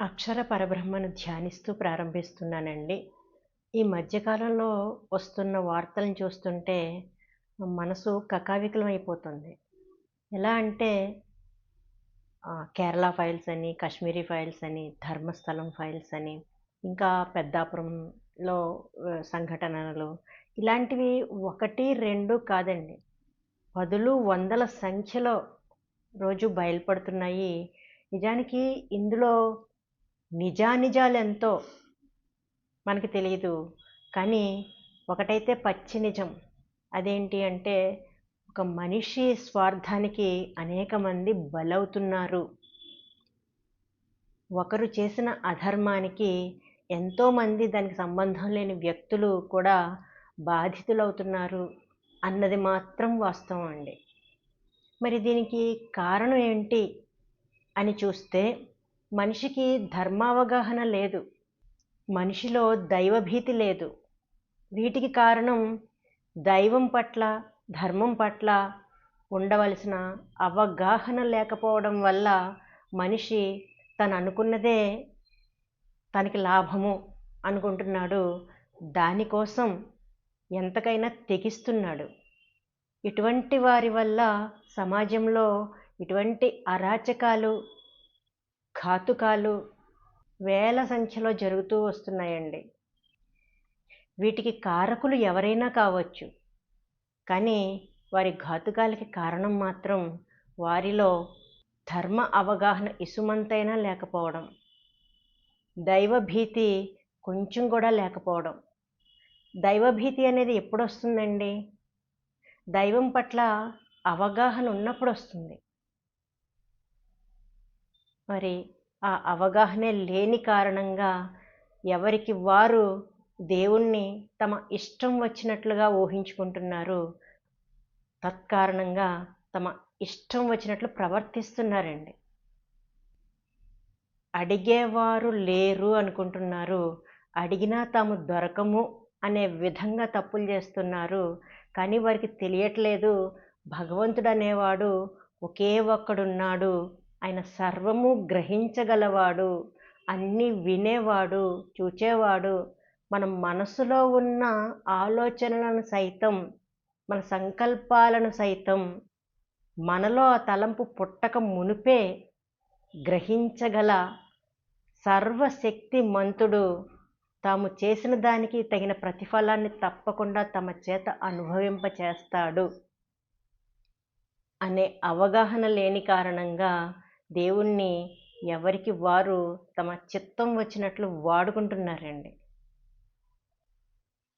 అక్షర పరబ్రహ్మను ధ్యానిస్తూ ప్రారంభిస్తున్నానండి. ఈ మధ్యకాలంలో వస్తున్న వార్తలను చూస్తుంటే మనసు కకావికలం అయిపోతుంది ఎలా అంటే ఆ, కేరళ ఫైల్స్ అని కాశ్మీరీ ఫైల్స్ అని ధర్మస్థలం ఫైల్స్ అని ఇంకా పెద్దాపురంలో ఆ, సంఘటనలు ఇలాంటివి ఒకటి రెండు కాదండి. పదులు వందల సంఖ్యలో రోజు బయలుపడుతున్నాయి. నిజానికి ఇందులో నిజానిజాలెంతో మనకి తెలియదు కానీ ఒకటైతే పచ్చి నిజం. అదేంటి అంటే ఒక మనిషి స్వార్థానికి అనేక మంది బలవుతున్నారు. ఒకరు చేసిన అధర్మానికి ఎంతోమంది దానికి సంబంధం లేని వ్యక్తులు కూడా బాధితులవుతున్నారు అన్నది మాత్రం వాస్తవం అండి. మరి దీనికి కారణం ఏంటి అని చూస్తే మనిషికి ధర్మావగాహన లేదు. మనిషిలో దైవభీతి లేదు. వీటికి కారణం దైవం పట్ల ధర్మం పట్ల ఉండవలసిన అవగాహన లేకపోవడం వల్ల మనిషి తను అనుకున్నదే తనకి లాభము అనుకుంటున్నాడు. దానికోసం ఎంతకైనా తెగిస్తున్నాడు. ఇటువంటి వారి వల్ల సమాజంలో ఇటువంటి అరాచకాలు ఘాతుకాలు వేల సంఖ్యలో జరుగుతూ వస్తున్నాయండి. వీటికి కారకులు ఎవరైనా కావచ్చు. కానీ వారి ఘాతుకాలకి కారణం మాత్రం వారిలో ధర్మ అవగాహన ఇసుమంతైనా లేకపోవడం. దైవభీతి కొంచెం కూడా లేకపోవడం. దైవభీతి అనేది ఎప్పుడు వస్తుందండి దైవం పట్ల అవగాహన ఉన్నప్పుడు వస్తుంది మరి ఆ అవగాహనే లేని కారణంగా ఎవరికి వారు దేవుణ్ణి తమ ఇష్టం వచ్చినట్లుగా ఊహించుకుంటున్నారు. తత్కారణంగా తమ ఇష్టం వచ్చినట్లు ప్రవర్తిస్తున్నారండి. అడిగేవారు లేరు అనుకుంటున్నారు. అడిగినా తాము దొరకము అనే విధంగా తప్పులు చేస్తున్నారు. కానీ వారికి తెలియట్లేదు. భగవంతుడు అనేవాడు ఒకే ఒక్కడున్నాడు. ఆయన సర్వము గ్రహించగలవాడు అన్నీ వినేవాడు చూచేవాడు. మన మనసులో ఉన్న ఆలోచనలను సైతం మన సంకల్పాలను సైతం మనలో ఆ తలంపు పుట్టక మునిపే గ్రహించగల సర్వశక్తి మంతుడు తాము చేసిన దానికి తగిన ప్రతిఫలాన్ని తప్పకుండా తమ చేత అనుభవింప చేస్తాడు అనే అవగాహన లేని కారణంగా దేవుణ్ణి ఎవరికి వారు తమ చిత్తం వచ్చినట్లు వాడుకుంటున్నారండి.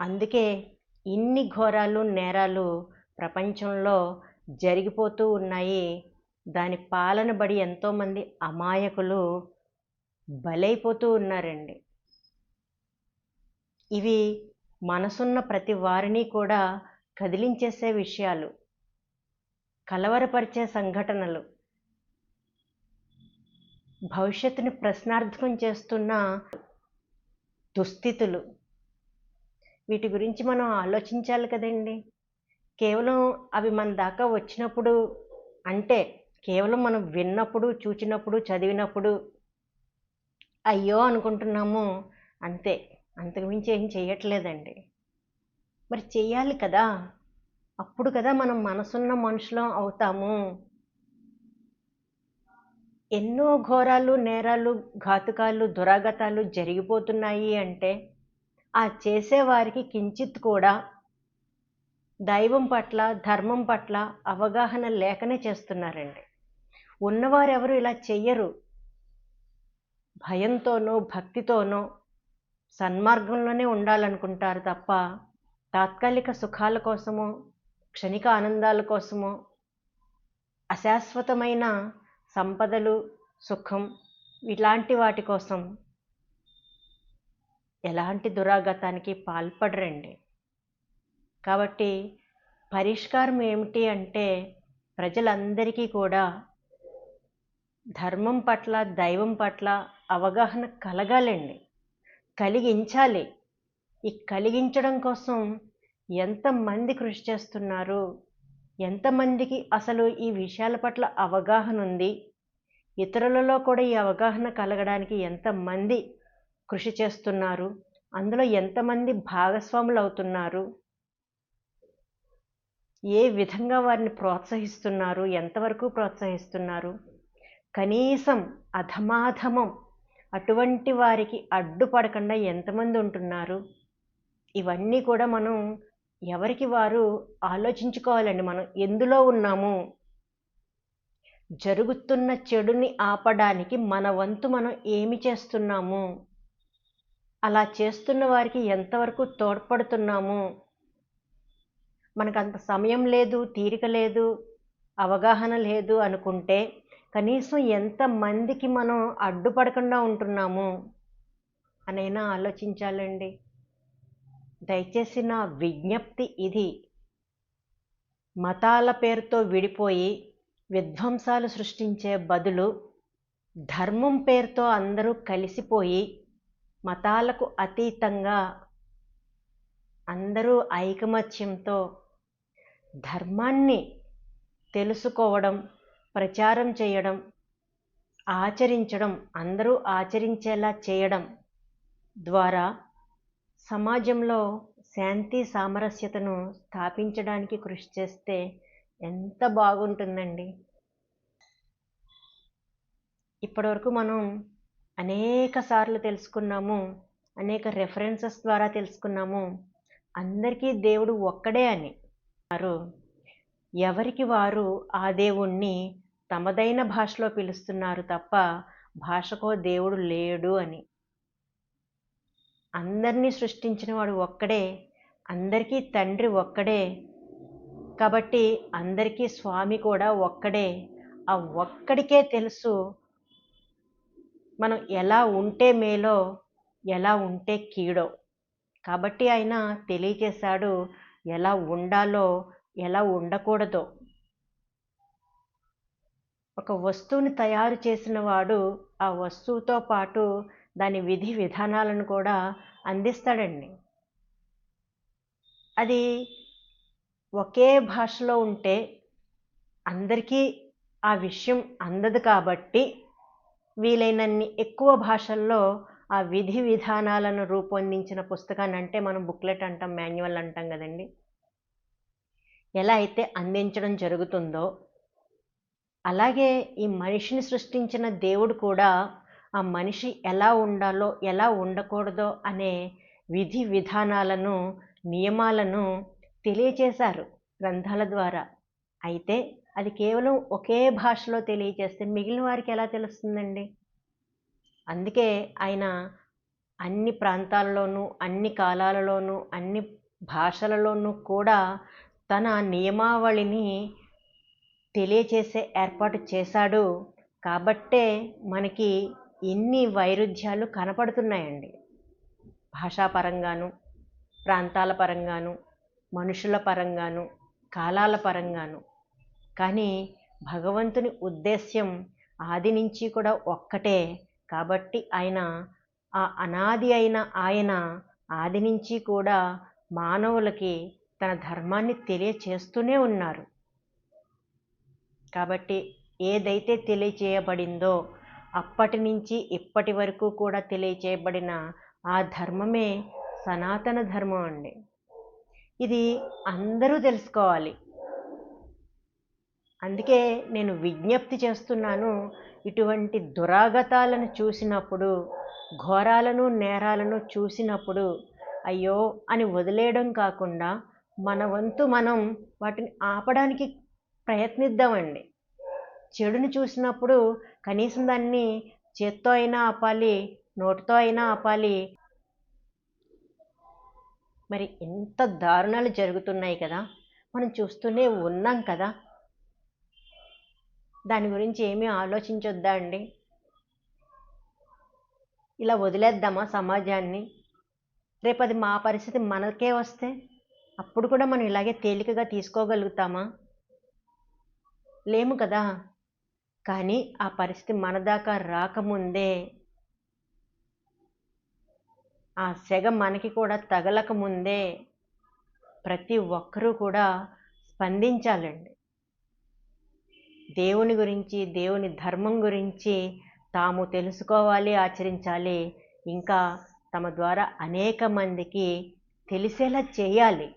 అందుకే ఇన్ని ఘోరాలు నేరాలు ప్రపంచంలో జరిగిపోతూ ఉన్నాయి. దాని పాలన బడి ఎంతోమంది అమాయకులు బలైపోతూ ఉన్నారండి. ఇవి మనసున్న ప్రతి వారిని కూడా కదిలించేసే విషయాలు కలవరపరిచే సంఘటనలు. భవిష్యత్తుని ప్రశ్నార్థకం చేస్తున్న దుస్థితులు. వీటి గురించి మనం ఆలోచించాలి కదండి. కేవలం అవి మన దాకా వచ్చినప్పుడు అంటే కేవలం మనం విన్నప్పుడు చూచినప్పుడు చదివినప్పుడు అయ్యో అనుకుంటున్నాము అంతే. అంతకుమించి ఏం చేయట్లేదండి మరి చేయాలి కదా. అప్పుడు కదా మనం మనసున్న మనుషులం అవుతాము. ఎన్నో ఘోరాలు నేరాలు ఘాతుకాలు దురాగతాలు జరిగిపోతున్నాయి అంటే ఆ చేసేవారికి కించిత్ కూడా దైవం పట్ల ధర్మం పట్ల అవగాహన లేకనే చేస్తున్నారండి. ఉన్నవారెవరు ఇలా చెయ్యరు. భయంతోనో భక్తితోనో సన్మార్గంలోనే ఉండాలనుకుంటారు తప్ప తాత్కాలిక సుఖాల కోసమో క్షణిక ఆనందాల కోసమో అశాశ్వతమైన సంపదలు సుఖం ఇలాంటి వాటి కోసం ఎలాంటి దురాగతానికి పాల్పడరండి. కాబట్టి పరిష్కారం ఏమిటి అంటే ప్రజలందరికీ కూడా ధర్మం పట్ల దైవం పట్ల అవగాహన కలగాలండి. కలిగించాలి. ఈ కలిగించడం కోసం ఎంతమంది కృషి చేస్తున్నారు? ఎంతమందికి అసలు ఈ విషయాల పట్ల అవగాహన ఉంది? ఇతరులలో కూడా ఈ అవగాహన కలగడానికి ఎంతమంది కృషి చేస్తున్నారు? అందులో ఎంతమంది భాగస్వాములు అవుతున్నారు? ఏ విధంగా వారిని ప్రోత్సహిస్తున్నారు? ఎంతవరకు ప్రోత్సహిస్తున్నారు? కనీసం అధమాధమం అటువంటి వారికి అడ్డుపడకుండా ఎంతమంది ఉంటున్నారు? ఇవన్నీ కూడా మనం ఎవరికి వారు ఆలోచించుకోవాలండి మనం ఎందులో ఉన్నాము? జరుగుతున్న చెడుని ఆపడానికి మన వంతు మనం ఏమి చేస్తున్నాము? అలా చేస్తున్న వారికి ఎంతవరకు తోడ్పడుతున్నాము? మనకు అంత సమయం లేదు తీరిక లేదు అవగాహన లేదు అనుకుంటే కనీసం ఎంతమందికి మనం అడ్డుపడకుండా ఉంటున్నాము? అనైనా ఆలోచించాలండి. దయచేసి నా విజ్ఞప్తి ఇది. మతాల పేరుతో విడిపోయి విధ్వంసాలు సృష్టించే బదులు ధర్మం పేరుతో అందరూ కలిసిపోయి మతాలకు అతీతంగా అందరూ ఐకమత్యంతో ధర్మాన్ని తెలుసుకోవడం ప్రచారం చేయడం ఆచరించడం అందరూ ఆచరించేలా చేయడం ద్వారా సమాజంలో శాంతి సామరస్యతను స్థాపించడానికి కృషి చేస్తే ఎంత బాగుంటుందండి. ఇప్పటివరకు మనం అనేక సార్లు తెలుసుకున్నాము అనేక రెఫరెన్సెస్ ద్వారా తెలుసుకున్నాము. అందరికీ దేవుడు ఒక్కడే అని. వారు ఎవరికి వారు ఆ దేవుణ్ణి తమదైన భాషలో పిలుస్తున్నారు తప్ప భాషకో దేవుడు లేడు అని. అందరినీ సృష్టించిన వాడు ఒక్కడే అందరికీ తండ్రి ఒక్కడే. కాబట్టి అందరికీ స్వామి కూడా ఒక్కడే. ఆ ఒక్కడికే తెలుసు మనం ఎలా ఉంటే మేలో ఎలా ఉంటే కీడో. కాబట్టి ఆయన తెలియచేశాడు ఎలా ఉండాలో ఎలా ఉండకూడదో. ఒక వస్తువుని తయారు చేసిన వాడు ఆ వస్తువుతో పాటు దాని విధి విధానాలను కూడా అందిస్తాడండి. అది ఒకే భాషలో ఉంటే అందరికీ ఆ విషయం అందదు కాబట్టి వీలైనన్ని ఎక్కువ భాషల్లో ఆ విధి విధానాలను రూపొందించిన పుస్తకాన్ని అంటే మనం బుక్లెట్ అంటాం మాన్యువల్ అంటాం కదండి. ఎలా అయితే అందించడం జరుగుతుందో అలాగే ఈ మనిషిని సృష్టించిన దేవుడు కూడా ఆ మనిషి ఎలా ఉండాలో ఎలా ఉండకూడదో అనే విధి విధానాలను నియమాలను తెలియచేశారు గ్రంథాల ద్వారా. అయితే అది కేవలం ఒకే భాషలో తెలియచేస్తే మిగిలిన వారికి ఎలా తెలుస్తుందండి? అందుకే ఆయన అన్ని ప్రాంతాలలోనూ అన్ని కాలాలలోనూ అన్ని భాషలలోనూ కూడా తన నియమావళిని తెలియచేసే ఏర్పాటు చేశాడు కాబట్టే మనకి ఎన్ని వైరుధ్యాలు కనపడుతున్నాయండి. భాషాపరంగాను ప్రాంతాల పరంగాను మనుషుల పరంగాను కాలాల పరంగాను. కానీ భగవంతుని ఉద్దేశ్యం ఆది నుంచి కూడా ఒక్కటే. కాబట్టి ఆయన ఆ అనాది అయిన ఆయన ఆది నుంచి కూడా మానవులకి తన ధర్మాన్ని తెలియచేస్తూనే ఉన్నారు. కాబట్టి ఏదైతే తెలియచేయబడిందో అప్పటి నుంచి ఇప్పటి వరకు కూడా తెలియచేయబడిన ఆ ధర్మమే సనాతన ధర్మం అండి. ఇది అందరూ తెలుసుకోవాలి. అందుకే నేను విజ్ఞప్తి చేస్తున్నాను ఇటువంటి దురాగతాలను చూసినప్పుడు ఘోరాలను నేరాలను చూసినప్పుడు అయ్యో అని వదిలేయడం కాకుండా మన వంతు మనం వాటిని ఆపడానికి ప్రయత్నిద్దామండి. చెడుని చూసినప్పుడు కనీసం దాన్ని చేత్తో అయినా ఆపాలి నోటితో అయినా ఆపాలి. మరి ఎంత దారుణాలు జరుగుతున్నాయి కదా. మనం చూస్తూనే ఉన్నాం కదా. దాని గురించి ఏమీ ఆలోచించొద్దా అండి? ఇలా వదిలేద్దామా సమాజాన్ని? రేపు అది మా పరిస్థితి మనకే వస్తే అప్పుడు కూడా మనం ఇలాగే తేలికగా తీసుకోగలుగుతామా? లేము కదా. కానీ ఆ పరిస్థితి మన దాకా రాకముందే ఆ సెగ మనకి కూడా తగలకముందే ప్రతి ఒక్కరూ కూడా స్పందించాలండి. దేవుని గురించి దేవుని ధర్మం గురించి తాము తెలుసుకోవాలి ఆచరించాలి. ఇంకా తమ ద్వారా అనేక మందికి తెలిసేలా చేయాలి.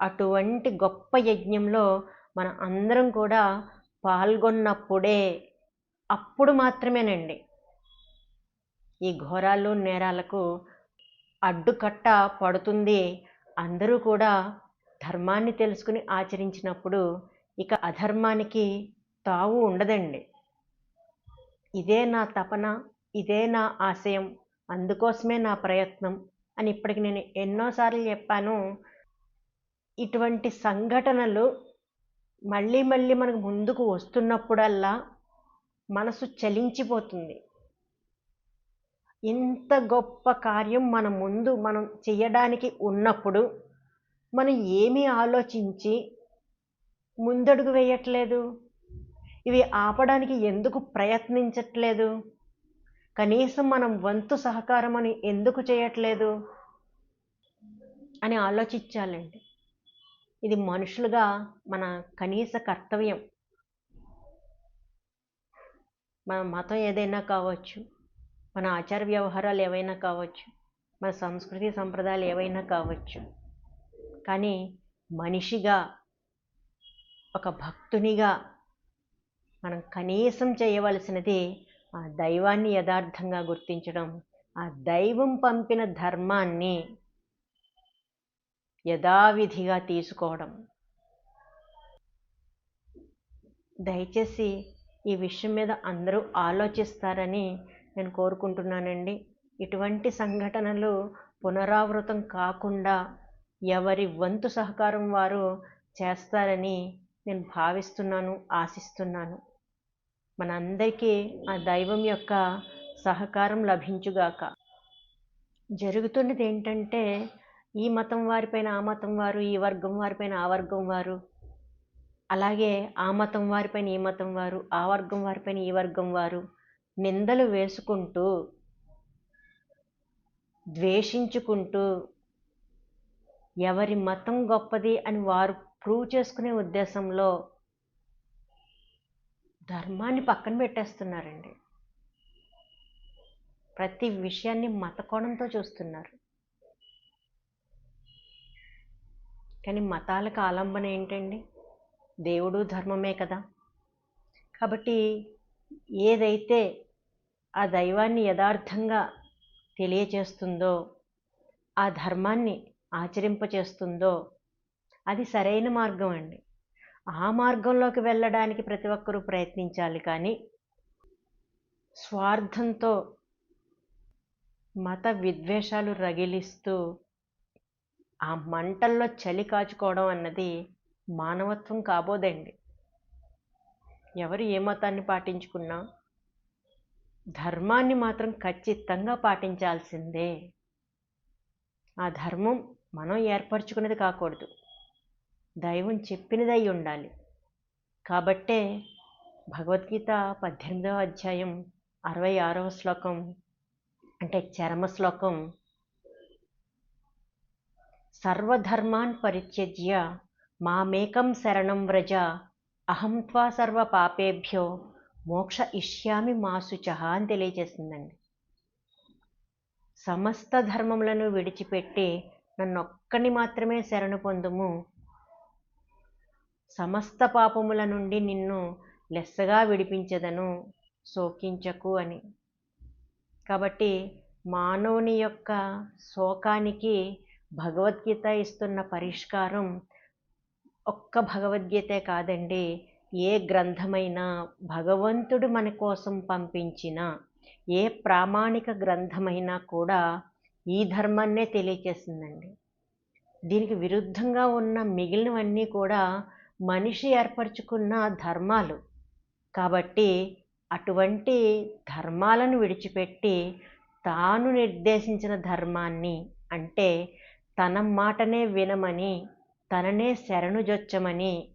అటువంటి గొప్ప యజ్ఞంలో మనం అందరం కూడా పాల్గొన్నప్పుడే అప్పుడు మాత్రమేనండి. ఈ ఘోరాలు నేరాలకు అడ్డుకట్ట పడుతుంది. అందరూ కూడా ధర్మాన్ని తెలుసుకుని ఆచరించినప్పుడు ఇక అధర్మానికి తావు ఉండదండి. ఇదే నా తపన ఇదే నా ఆశయం అందుకోసమే నా ప్రయత్నం అని ఇప్పటికి నేను ఎన్నోసార్లు చెప్పాను. ఇటువంటి సంఘటనలు మళ్ళీ మళ్ళీ మనకు ముందుకు వస్తున్నప్పుడల్లా మనసు చలించిపోతుంది. ఇంత గొప్ప కార్యం మన ముందు మనం చేయడానికి ఉన్నప్పుడు మనం ఏమీ ఆలోచించి ముందడుగు వేయట్లేదు? ఇవి ఆపడానికి ఎందుకు ప్రయత్నించట్లేదు? కనీసం మనం వంతు సహకారం అని ఎందుకు చేయట్లేదు అని ఆలోచించాలండి. ఇది మనుషులుగా మన కనీస కర్తవ్యం. మన మతం ఏదైనా కావచ్చు మన ఆచార వ్యవహారాలు ఏవైనా కావచ్చు మన సంస్కృతి సంప్రదాయాలు ఏవైనా కావచ్చు. కానీ మనిషిగా ఒక భక్తునిగా మనం కనీసం చేయవలసినది ఆ దైవాన్ని యథార్థంగా గుర్తించడం ఆ దైవం పంపిన ధర్మాన్ని యథావిధిగా తీసుకోవడం. దయచేసి ఈ విషయం మీద అందరూ ఆలోచిస్తారని నేను కోరుకుంటున్నానండి. ఇటువంటి సంఘటనలు పునరావృతం కాకుండా ఎవరి వంతు సహకారం వారు చేస్తారని నేను భావిస్తున్నాను ఆశిస్తున్నాను. మనందరికీ ఆ దైవం యొక్క సహకారం లభించుగాక. జరుగుతున్నది ఏంటంటే ఈ మతం వారిపైన ఆ మతం వారు ఈ వర్గం వారిపైన ఆ వర్గం వారు. అలాగే ఆ మతం వారిపైన ఈ మతం వారు ఆ వర్గం వారిపైన ఈ వర్గం వారు నిందలు వేసుకుంటూ ద్వేషించుకుంటూ ఎవరి మతం గొప్పది అని వారు ప్రూవ్ చేసుకునే ఉద్దేశంలో ధర్మాన్ని పక్కన పెట్టేస్తున్నారండి. ప్రతి విషయాన్ని మత కోణంతో చూస్తున్నారు. కానీ మతాలకు ఆలంబన ఏంటండి? దేవుడు ధర్మమే కదా. కాబట్టి ఏదైతే ఆ దైవాన్ని యథార్థంగా తెలియచేస్తుందో ఆ ధర్మాన్ని ఆచరింపచేస్తుందో అది సరైన మార్గం అండి. ఆ మార్గంలోకి వెళ్ళడానికి ప్రతి ఒక్కరూ ప్రయత్నించాలి కానీ స్వార్థంతో మత విద్వేషాలు రగిలిస్తూ ఆ మంటల్లో చలి కాచుకోవడం అన్నది మానవత్వం కాబోదండి. ఎవరు ఏ మతాన్ని పాటించుకున్నా ధర్మాన్ని మాత్రం ఖచ్చితంగా పాటించాల్సిందే. ఆ ధర్మం మనం ఏర్పరచుకునేది కాకూడదు. దైవం చెప్పినదై ఉండాలి. కాబట్టే భగవద్గీత పద్దెనిమిదవ అధ్యాయం అరవై ఆరవ శ్లోకం అంటే చరమ శ్లోకం సర్వధర్మాన్ పరిత్యజ్య మామేకం శరణం వ్రజ అహం త్వా సర్వ పాపేభ్యో మోక్ష ఇష్యామి మాసుచ అని తెలియజేసిందండి. సమస్త ధర్మములను విడిచిపెట్టి నన్నొక్కని మాత్రమే శరణు పొందుము. సమస్త పాపముల నుండి నిన్ను లెస్సగా విడిపించదను శోకించకు అని. కాబట్టి మానవుని యొక్క శోకానికి భగవద్గీత ఇస్తున్న పరిష్కారం ఒక్క భగవద్గీతే కాదండి. ఏ గ్రంథమైనా భగవంతుడు మన కోసం పంపించిన ఏ ప్రామాణిక గ్రంథమైనా కూడా ఈ ధర్మాన్నే తెలియచేసిందండి. దీనికి విరుద్ధంగా ఉన్న మిగిలినవన్నీ కూడా మనిషి ఏర్పరచుకున్న ధర్మాలు. కాబట్టి అటువంటి ధర్మాలను విడిచిపెట్టి తాను నిర్దేశించిన ధర్మాన్ని అంటే తన మాటనే వినమని తననే శరణుజొచ్చమని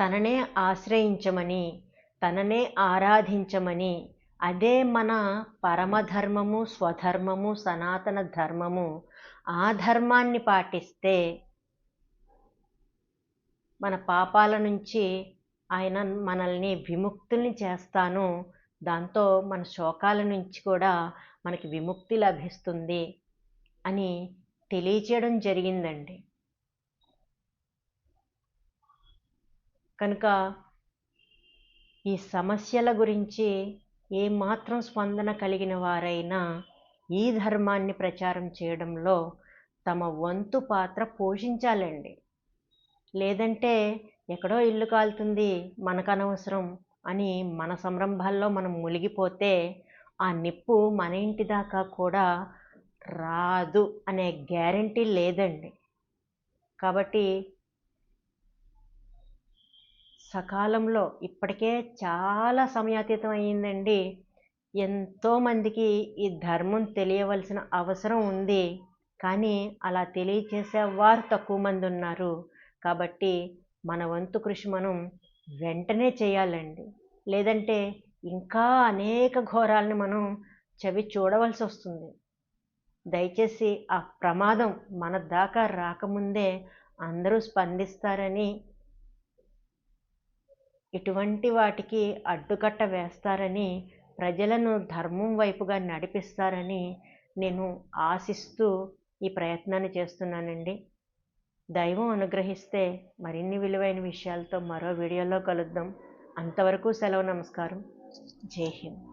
తననే ఆశ్రయించమని తననే ఆరాధించమని అదే మన పరమధర్మము స్వధర్మము సనాతన ధర్మము. ఆ ధర్మాన్ని పాటిస్తే మన పాపాల నుంచి ఆయన మనల్ని విముక్తుల్ని చేస్తాను. దాంతో మన శోకాల నుంచి కూడా మనకి విముక్తి లభిస్తుంది. అని తెలియచేయడం జరిగిందండి. కనుక ఈ సమస్యల గురించి ఏమాత్రం స్పందన కలిగిన వారైనా ఈ ధర్మాన్ని ప్రచారం చేయడంలో తమ వంతు పాత్ర పోషించాలండి. లేదంటే ఎక్కడో ఇల్లు కాలుతుంది మనకనవసరం అని మన సంరంభాల్లో మనం మునిగిపోతే ఆ నిప్పు మన ఇంటి దాకా కూడా రాదు అనే గ్యారంటీ లేదండి. కాబట్టి సకాలంలో ఇప్పటికే చాలా సమయాతీతం అయ్యిందండి. ఎంతోమందికి ఈ ధర్మం తెలియవలసిన అవసరం ఉంది. కానీ అలా తెలియచేసేవారు తక్కువ మంది ఉన్నారు. కాబట్టి మన వంతు కృషి మనం వెంటనే చేయాలండి. లేదంటే ఇంకా అనేక ఘోరాలను మనం చవి చూడవలసి వస్తుంది దయచేసి ఆ ప్రమాదం మన దాకా రాకముందే అందరూ స్పందిస్తారని ఇటువంటి వాటికి అడ్డుకట్ట వేస్తారని ప్రజలను ధర్మం వైపుగా నడిపిస్తారని నేను ఆశిస్తూ ఈ ప్రయత్నాన్ని చేస్తున్నానండి. దైవం అనుగ్రహిస్తే మరిన్ని విలువైన విషయాలతో మరో వీడియోలో కలుద్దాం. అంతవరకు సెలవు నమస్కారం. జై హింద్.